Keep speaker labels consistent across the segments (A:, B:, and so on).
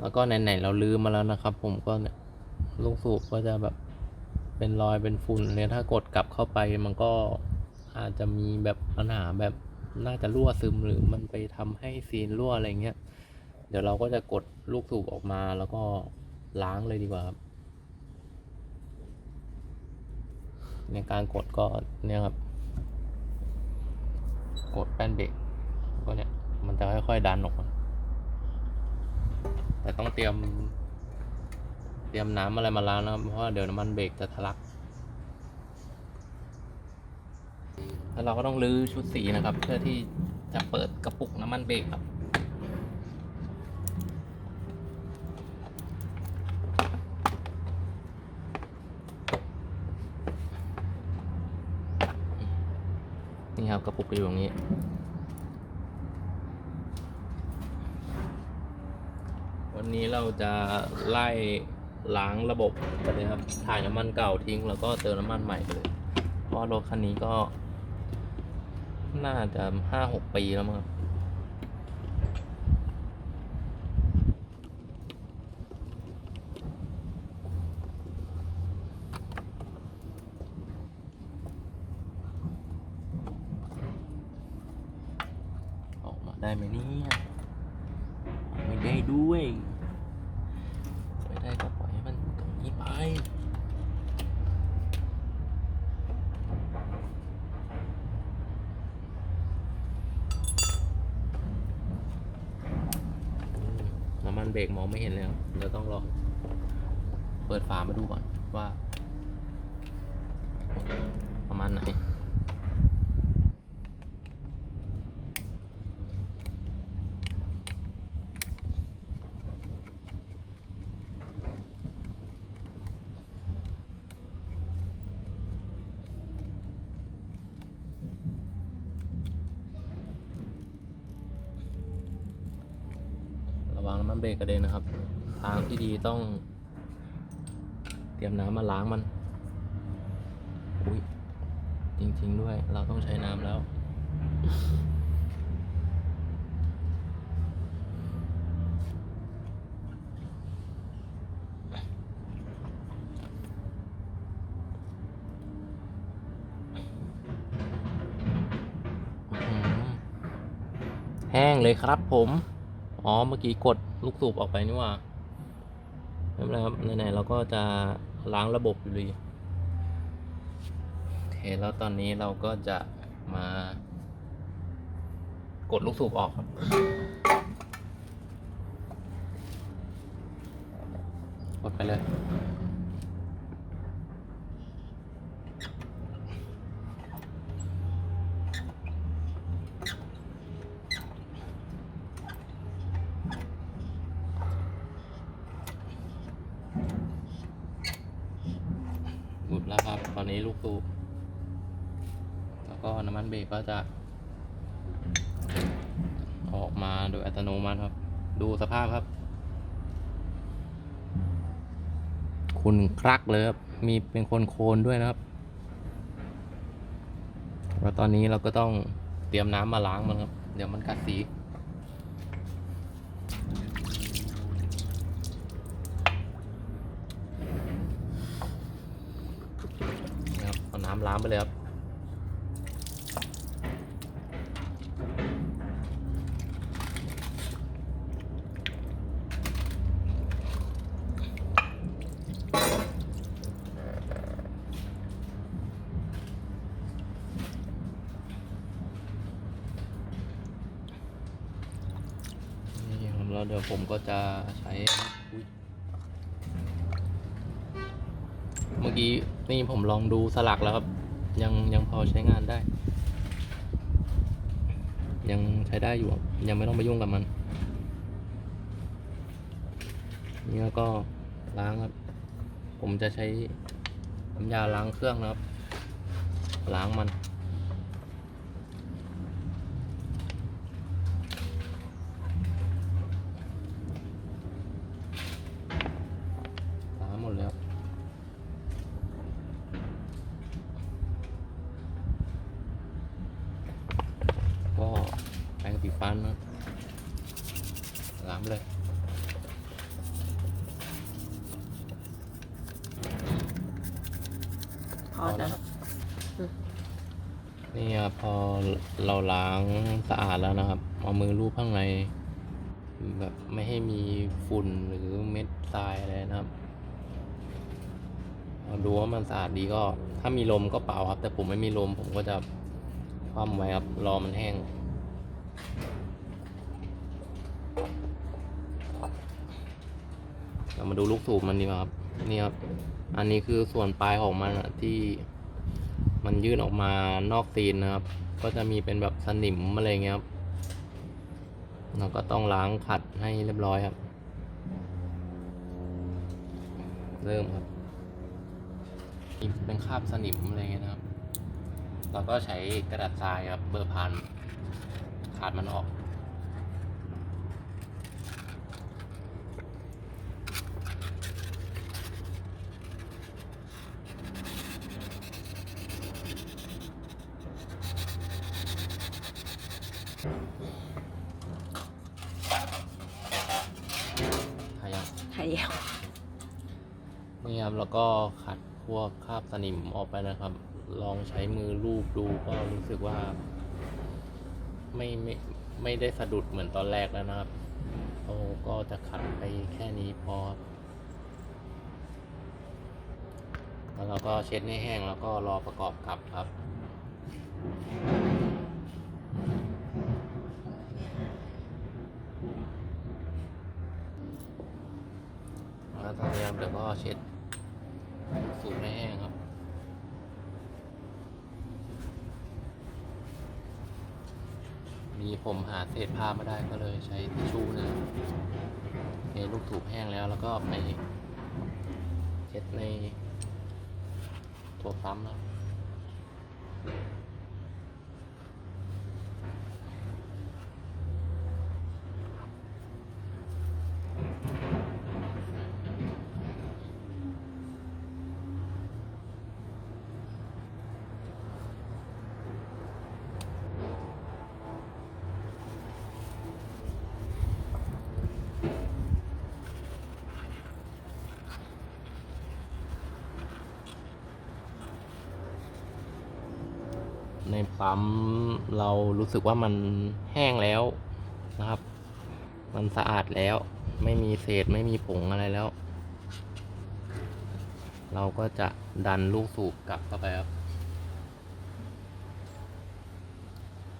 A: แล้วก็ไหนๆเราลืมมาแล้วนะครับ ผมก็เนี่ยลูกสูบก็จะแบบเป็นรอยเป็นฝุ่นเนี่ยถ้ากดกลับเข้าไปมันก็อาจจะมีแบบปัญหาแบบน่าจะรั่วซึมหรือมันไปทำให้ซีนรั่วอะไรเงี้ยเดี๋ยวเราก็จะกดลูกสูบออกมาแล้วก็ล้างเลยดีกว่าครับในการกดก็เนี่ยครับ กดแป้นเบรกก็เนี่ยมันจะค่อยๆดันออกมา แต่ต้องเตรียม เตรียมน้ำอะไรมาล้างนะครับเพราะว่าเดี๋ยวน้ำมันเบรกจะทะลัก แล้วเราก็ต้องรื้อชุดสีนะครับ เพื่อที่จะเปิดกระปุกน้ำมันเบรกครับนี่ครับกระปุกอยู่ตรงนี้ นี้เราจะไล่ล้างระบบกันเลยครับ ถ่ายน้ำมันเก่าทิ้งแล้วก็เติมน้ำมันใหม่ไปเลย เพราะรถคันนี้ก็ น่าจะห้าหกปีแล้วมั้งครับออกมาได้ไหมเนี่ยไม่ได้ด้วยไม่ได้ก็ปล่อยให้มันตรงนี้ไป น้ำมัน เบรกมองไม่เห็นเลยครับเดี๋ยวต้องรอเปิดฝามาดูก่อนว่า ประมาณไหน มันเบรกกระเด็นนะครับ ทางที่ดีต้อง เตรียมน้ำมาล้างมันอุ้ยจริง ๆ ด้วย เราต้องใช้น้ำแล้วแห้งเลยครับผม อ๋อ เมื่อกี้กด ลูกสูบออกไปนี่ว่าไม่เป็นไรครับไหนๆเราก็จะล้างระบบอยู่ดีโอเคแล้วตอนนี้เราก็จะมากดลูกสูบออกครับกดไปเลย หมุดแล้วครับ ตอนนี้ลูกสูบแล้ว ก็น้ำมันเบรกก็จะ ออกมาโดยอัตโนมัติครับ ดูสภาพครับ คุณคลักเลยครับ มีเป็นคนโคนด้วยนะครับแล้วตอนนี้เราก็ต้องเตรียมน้ำมาล้างมันครับ เดี๋ยวมันกัดสีนะครับเอาน้ำล้างไปเลยครับ แล้วเดี๋ยวผมก็จะใช้เมื่อกี้นี่ผมลองดูสลักแล้วครับ ยังยังพอใช้งานได้ ยังใช้ได้อยู่ยังไม่ต้องไปยุ่งกับมันนี่แล้วก็ล้างครับ ผมจะใช้น้ำยาล้างเครื่องนะครับ ล้างมัน ฟันครับล้ำเลย
B: พอ
A: แล้วนี่พอเราล้างสะอาดแล้วนะครับ เอามือลูบข้างใน แบบไม่ให้มีฝุ่นหรือเม็ดทรายอะไรนะครับดูว่ามันสะอาดดีก็ ถ้ามีลมก็เป่าครับ แต่ผมไม่มีลมผมก็จะคว่ำไว้ครับรอมันแห้ง เรามาดูลูกสูบมันดีกว่าครับนี่ครับ อันนี้คือส่วนปลายของมันอะที่มันยื่นออกมานอกซีนนะครับ ก็จะมีเป็นแบบสนิมอะไรเงี้ยครับ เราก็ต้องล้างขัดให้เรียบร้อยครับ เริ่มครับเป็นคราบสนิมอะไรเงี้ยนะครับ เราก็ใช้กระดาษทรายครับเบอร์พัน ขาดมันออกขยับ
B: ไข่เยี่ยว
A: นี่ครับแล้วก็ขัดพวกคราบสนิมออกไปนะครับ ลองใช้มือลูบดูก็รู้สึกว่า ไม่ไม่ไม่ได้สะดุดเหมือนตอนแรกแล้วนะครับโอ้ก็จะขัดไปแค่นี้พอ แล้วเราก็เช็ดให้แห้งแล้วก็รอประกอบกับครับแล้วตอนนี้เดี๋ยวก็เช็ดสูบให้แห้งครับ มีผมหาเศษผ้ามาได้ก็เลยใช้ทิชชู่นะครับเทลูกถูกแห้งแล้วแล้วก็ไปเช็ดในตัวซ้ำแล้ว ในปั๊มเรารู้สึกว่ามันแห้งแล้วนะครับ มันสะอาดแล้ว ไม่มีเศษไม่มีผงอะไรแล้ว เราก็จะดันลูกสูบกลับเข้าไปครับ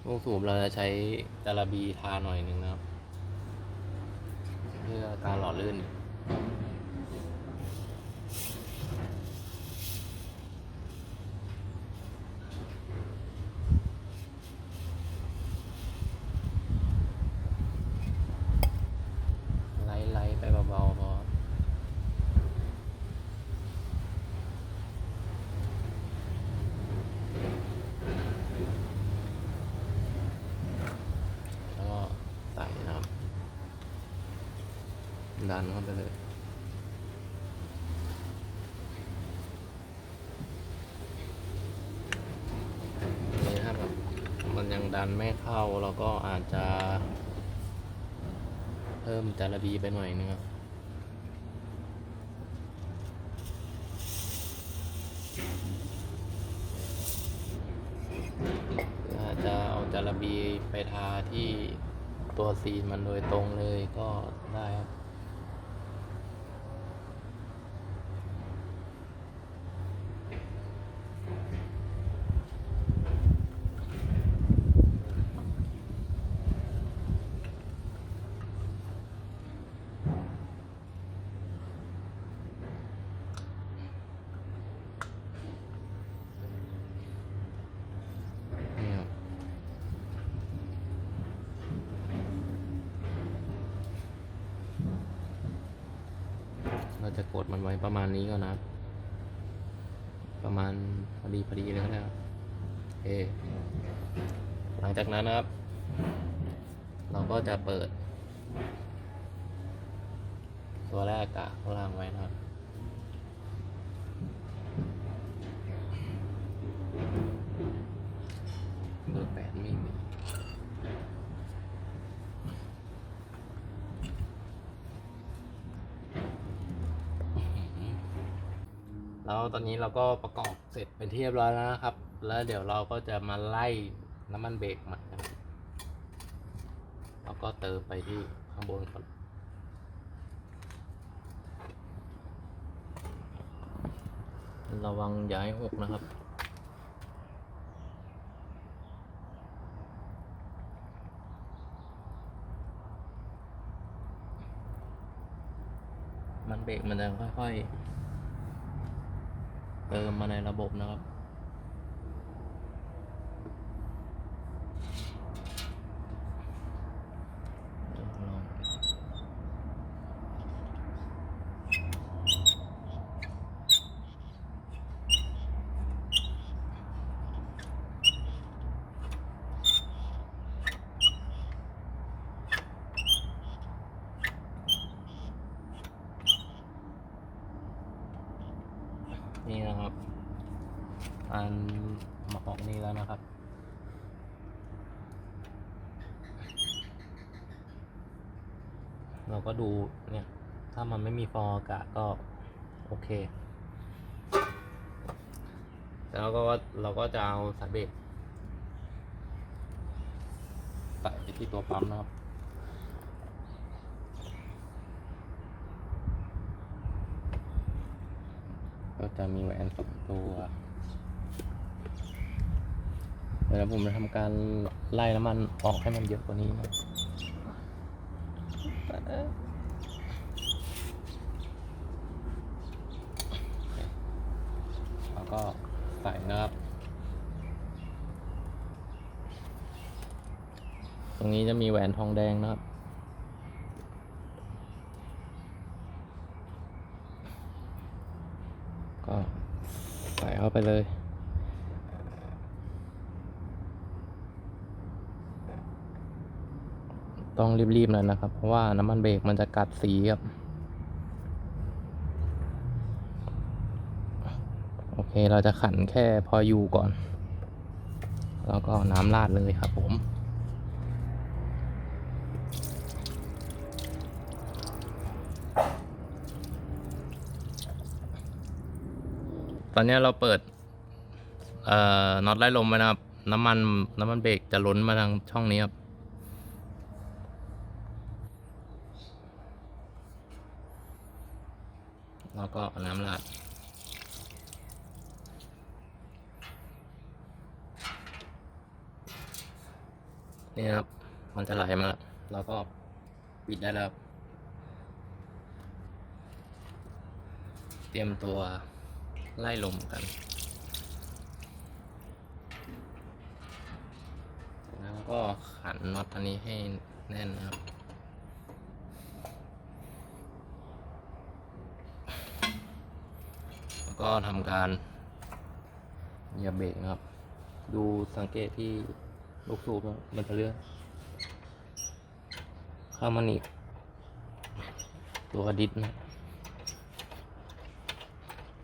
A: ลูกสูบเราจะใช้จาระบีทาหน่อยหนึ่งนะครับ เพื่อการหล่อลื่น ไล่ไล่ไปเบาๆพอแล้วก็ใส่นะครับ ดันเข้าไปเลย นี่ถ้าแบบมันยังดันไม่เข้าเราก็อาจจะ เพิ่มจาระบีไปหน่อยนึงครับอาจจะเอาจาระบีไปทาที่ตัวซีนมันโดยตรงเลยก็ได้ครับ จะกดมันไว้ประมาณนี้ก่อนนะประมาณพอดีพอดีเลยก็ได้ครับเอหลังจากนั้นนะครับ เราก็จะเปิด ตัวแรกกะข้างล่างไว้นะครับอร์แปดไม่มี แล้ว ตอนนี้เราก็ประกอบเสร็จเป็นที่เรียบร้อยแล้วนะครับ แล้วเดี๋ยวเราก็จะมาไล่น้ำมันเบรกใหม่นะครับแล้วก็เติมไปที่ข้างบนก่อนระวังอย่าให้หกนะครับมันเบรกมันจะค่อยๆ เติมมาในระบบนะครับ เดี๋ยวลอง นี่นะครับอันมาออกนี่แล้วนะครับ เราก็ดูเนี่ย ถ้ามันไม่มีฟองอากาศก็โอเค แล้วก็เราก็จะเอาสายเบรกใส่ไปที่ตัวปั๊มนะครับ จะมีแหวนสองตัวเดี๋ยวผมจะทำการไล่น้ำมันออกให้มันเยอะกว่านี้นะแล้วก็ใส่นะครับ ตรงนี้จะมีแหวนทองแดงนะครับ ก็ใส่ เอาไปเลย ต้องรีบๆหน่อยนะครับ เพราะว่าน้ำมันเบรกมันจะกัดสีครับ โอเคเราจะขันแค่พออยู่ก่อน แล้วก็น้ำราดเลยครับผม อนนี้เราเปิด เอ่อน็อตไล่ลมไว้นะครับ น้ำมันน้ำมันเบรกจะล้นมาทางช่องนี้ครับแล้วก็น้ำราดนี่ครับ มันจะไหลมาแล้วแล้วก็ปิดได้แล้ว เตรียมตัว ไล่ลมกันแล้วก็ขันน็อตอันนี้ให้แน่นนะครับแล้วก็ทำการเหยียบเบรกนะครับ ดูสังเกตที่ลูกสูบมันจะเลื่อนเข้ามาหนีบตัวดิสนะ